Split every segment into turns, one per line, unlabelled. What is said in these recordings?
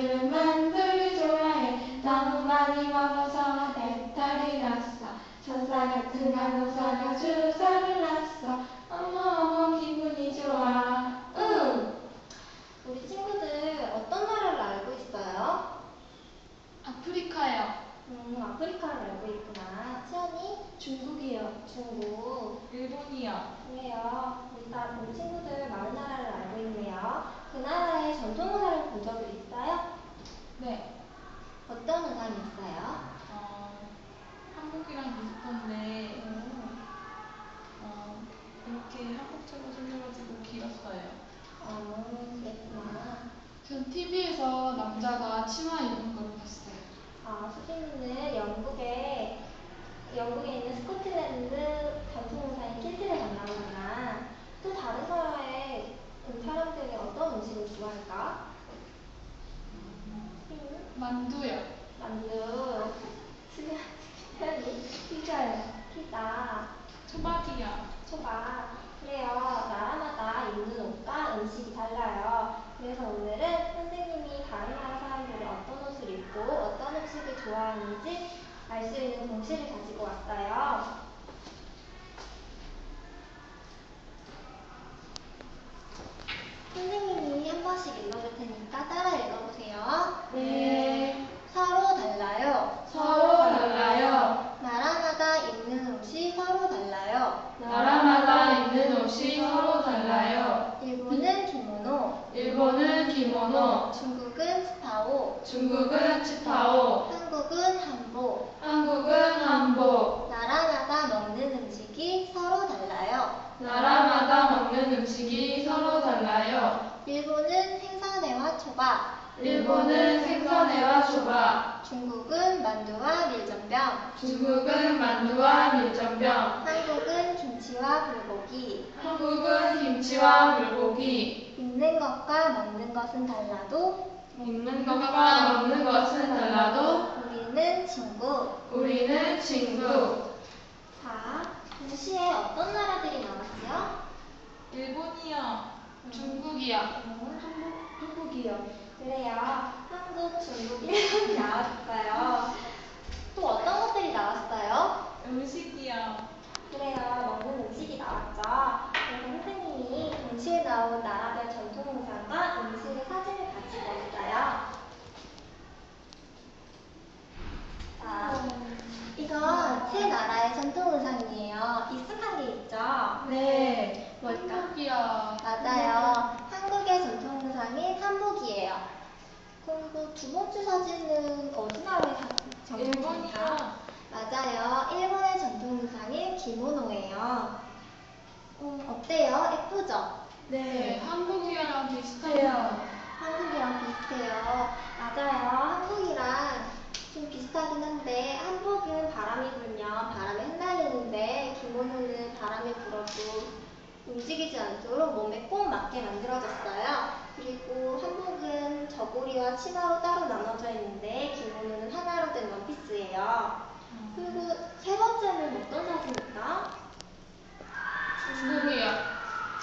사람들은 만두를 좋아해 너무 많이 먹어서 배탈이 났어 천사 같은 간호사가 주사를 놨어 어머 어머 기분이 좋아 응
우리 친구들 어떤 나라를 알고 있어요?
아프리카요
음, 아프리카를 알고 있구나. 채연이?
중국이요
중국.
일본이요
그래요. 우리 다 우리 친구들 많은 나라를 알고 있네요. 그 나라의 전통 의상을 본 적이 있어요?
네
어떤 의상이 있어요?
어, 한국이랑 비슷한데
음,
어, 이렇게 한국처럼 생겨가지고 길었어요.
어, 그랬구나.
전 TV에서 남자가 치마 입은 걸 봤어요.
아, 수빈이는 영국에, 영국에 있는 스코틀랜드 전통 의상인 킬트를 담당하구나. 또 다른 나라의 음, 사람들이 어떤 음식을 좋아할까?
만두요.
만두. 수빈이? 피자요. 피자.
초밥이요.
초밥. 그래요. 나라마다 입는 옷과 음식이 달라요. 그래서 오늘은 선생님이 다른 나라 사람들이 어떤 옷을 입고 어떤 음식을 좋아하는지 알 수 있는 공식을 가지고 왔어요. 선생님이 한 번씩 읽어줄 테니까 따라 읽어보세요.
네.
서로 달라요.
서로 달라요.
나라마다 입는 옷이 서로 달라요.
나라마다 입는 옷이 서로 달라요.
일본은 기모노,
일본은
중국은 스파오,
중국은 치파오,
한국은 한복.
한국은 한복.
나라마다 먹는 음식이 서로 달라요.
나라마다 먹는 음식이 서로 달라요.
일본은 생선회와 초밥,
일본은 생선회와 초밥,
중국은 만두와 밀전병,
중국은 만두와 밀전병,
한국은 김치와 불고기.
한국은 김치와 물고기.
입는 것과 먹는 것은 달라도
먹는 것과 먹는 것은 달라도
우리는 친구.
우리는 친구.
자, 동시에 어떤 나라들이 나왔어요?
일본이요.
중국이요.
음, 한국, 한국이요. 그래요. 한국, 중국, 일본이 나왔어요. 또 어떤 것들이 나왔어요?
음식이요.
그래요. 먹는 음식이 나왔죠. 그래서 선생님이 동시에 나온 나라별 전통 의상과 음식의 사진을 가지고 왔어요. 자, 이건 세 나라의 전통 의상이에요. 익숙한 게 있죠?
네.
뭘까?
한국이요.
맞아요. 한국의 전통 의상인 한복이에요. 그리고 두 번째 사진은 어디 나라의 전통?
일본이요.
맞아요. 일본의 전통 의상인 기모노예요. 음, 어때요? 예쁘죠?
네, 한국이랑 비슷해요.
한국이랑 비슷해요. 맞아요. 한국이랑 좀 비슷하긴 한데 한복은 바람이 불면 바람에 흩날리는데 기모노는 바람이 불어도 움직이지 않도록 몸에 꼭 맞게 만들어졌어요. 그리고 한복은 저고리와 치마로 따로 나눠져 있는데 기모노는 하나로 된 원피스예요. 그리고 세 번째는 어떤 사진일까?
중국이요.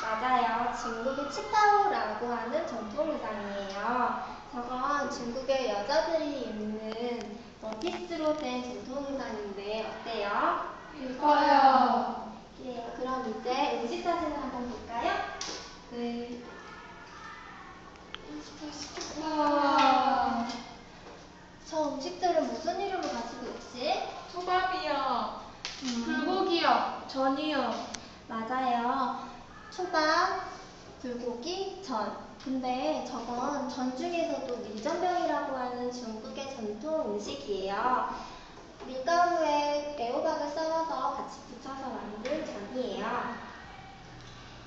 맞아요. 중국의 치파오라고 하는 전통 의상이에요. 저건 중국의 여자들이 입는 원피스로 된 전통 의상인데 어때요?
예뻐요.
이제 음식 사진을 한번 볼까요?
네.
우와.
저 음식들은 무슨 이름을 가지고 있지?
초밥이요.
불고기요.
전이요.
맞아요. 초밥, 불고기, 전. 근데 저건 전 중에서도 밀전병이라고 하는 중국의 전통 음식이에요. 밀가루에 애호박을 썰어서 같이 붙여서 만든 전 이에요.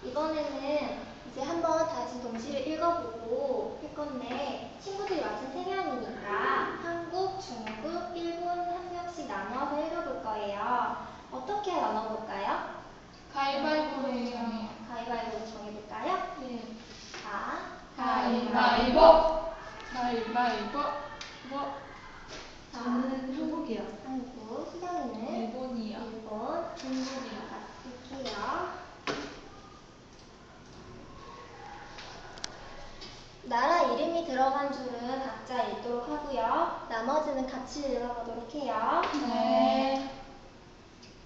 이번에는 이제 한번 다시 동시를 읽어보고 할 건데 친구들이 맞춘 세 명이니까 한국, 중국, 일본 한 명씩 나눠서 읽어볼 거예요. 어떻게 나눠볼까요?
가위바위보로 정해요.
가위바위보 정해볼까요?
네.
자,
가위바위보. 가위바위보. 뭐?
저는
한국이요.
한국, 수경이는
일본이요.
일본,
중국이요.
맞습니다. 나머지는 같이 읽어보도록 해요.
네.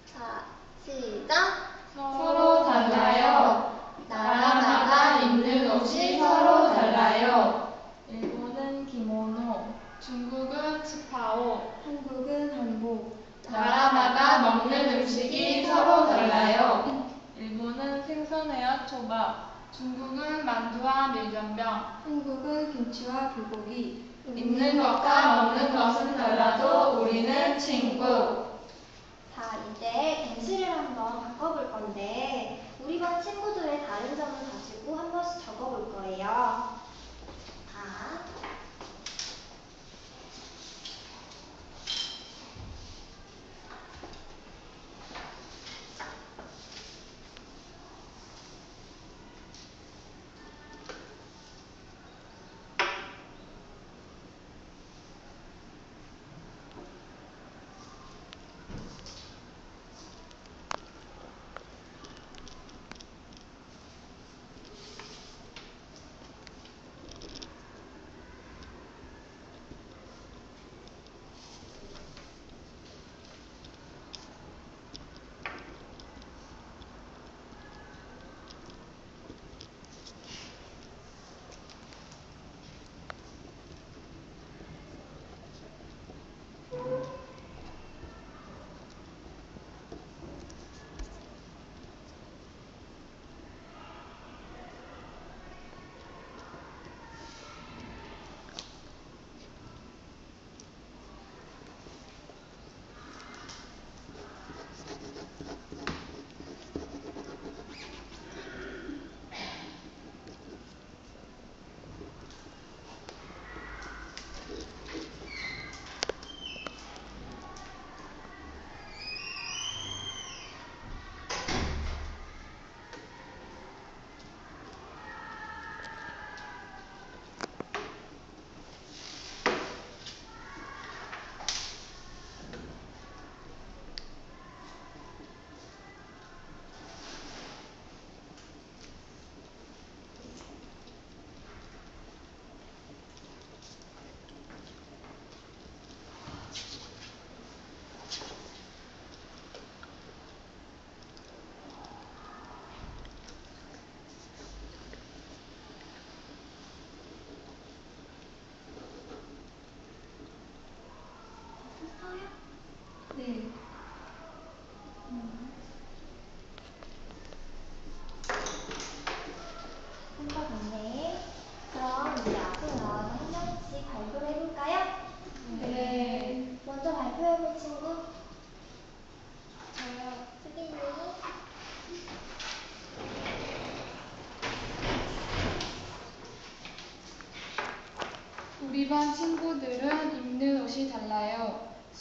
자, 시작.
서로 달라요. 나라마다 입는 옷이 서로 달라요. 일본은 기모노,
중국은 치파오,
한국은 한복.
나라마다 먹는 음식이 서로 달라요. 일본은 생선회와 초밥,
중국은 만두와 밀전병,
한국은 김치와 불고기.
입는 것과 먹는 것은 달라도 우리는 친구.
자, 이제 대시를 한번 바꿔볼 건데, 우리 반 친구들의 다른 점을 가지고 한 번씩 적어볼 거예요.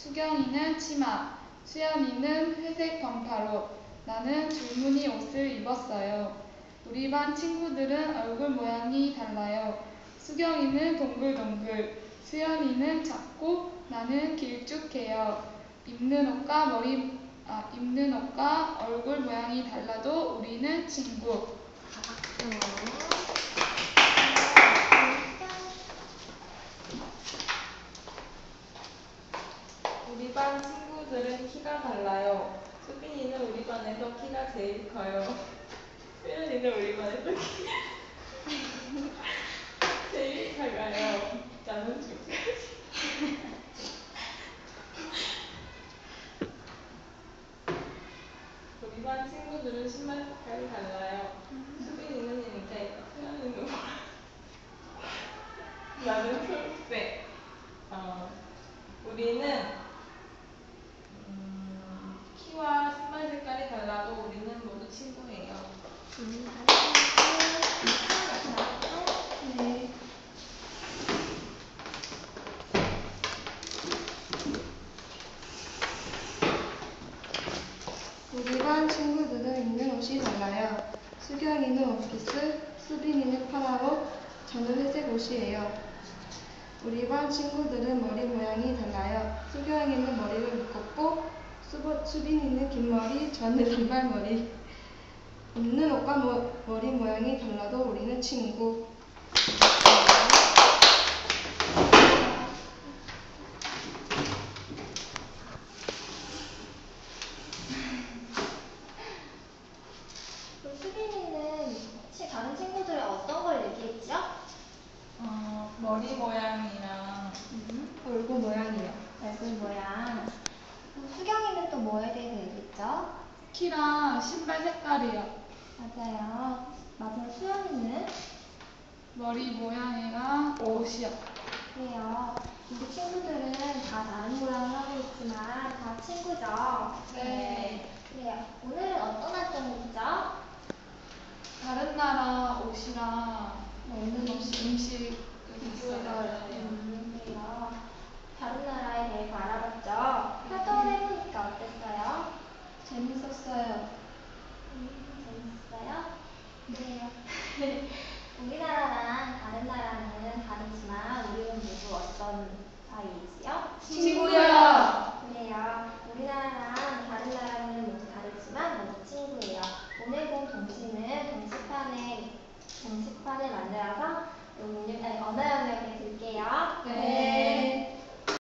수경이는 치마, 수연이는 회색 반팔옷, 나는 줄무늬 옷을 입었어요. 우리 반 친구들은 얼굴 모양이 달라요. 수경이는 동글동글, 수연이는 작고 나는 길쭉해요. 입는 옷과 머리 아, 입는 옷과 얼굴 모양이 달라도 우리는 친구.
우리 반 친구들은 키가 달라요. 수빈이는 우리 반에서 키가 제일 커요. 수연이는 우리 반에서 키가 제일 작아요. 나는 중까지. 우리 반 친구들은 신발 색깔이 달라요. 수빈이는 흰색, 수연이는 노란, 나는 초록색. 어, 우리는 음, 키와 신발 색깔이 달라도 우리는 모두 친구예요.
음, 잘했어요. 네.
우리 반 친구들은 입는 옷이 달라요. 원피스, 수빈이는 파라로, 저는 회색 옷이에요. 우리 반 친구들은 머리 모양이 달라요. 수경이는 머리를 묶었고, 수보, 수빈이는 긴 머리, 저는 단발머리. 입는 옷과 머, 머리 모양이 달라도 우리는 친구.
머리 모양이랑 음, 얼굴 모양이요. 얼굴 모양. 그럼 수경이는 또 뭐에 대해서 얘기했죠?
키랑 신발 색깔이요.
맞아요. 맞아요. 수연이는?
머리 모양이랑 옷이요.
그래요. 우리 친구들은 다 다른 모양을 하고 있지만 다 친구죠?
네.
그래요. 오늘은 어떤 활동이죠?
다른 나라 옷이랑 네.
먹는
음식, 음식
이주에서
다른 나라에 대해 알아봤죠? 활동을 해보니까 어땠어요? 재밌었어요. 음, 재밌었어요? 그래요. 우리나라랑 다른 나라는 다르지만 우리는 모두 어떤 사이이지요?
친구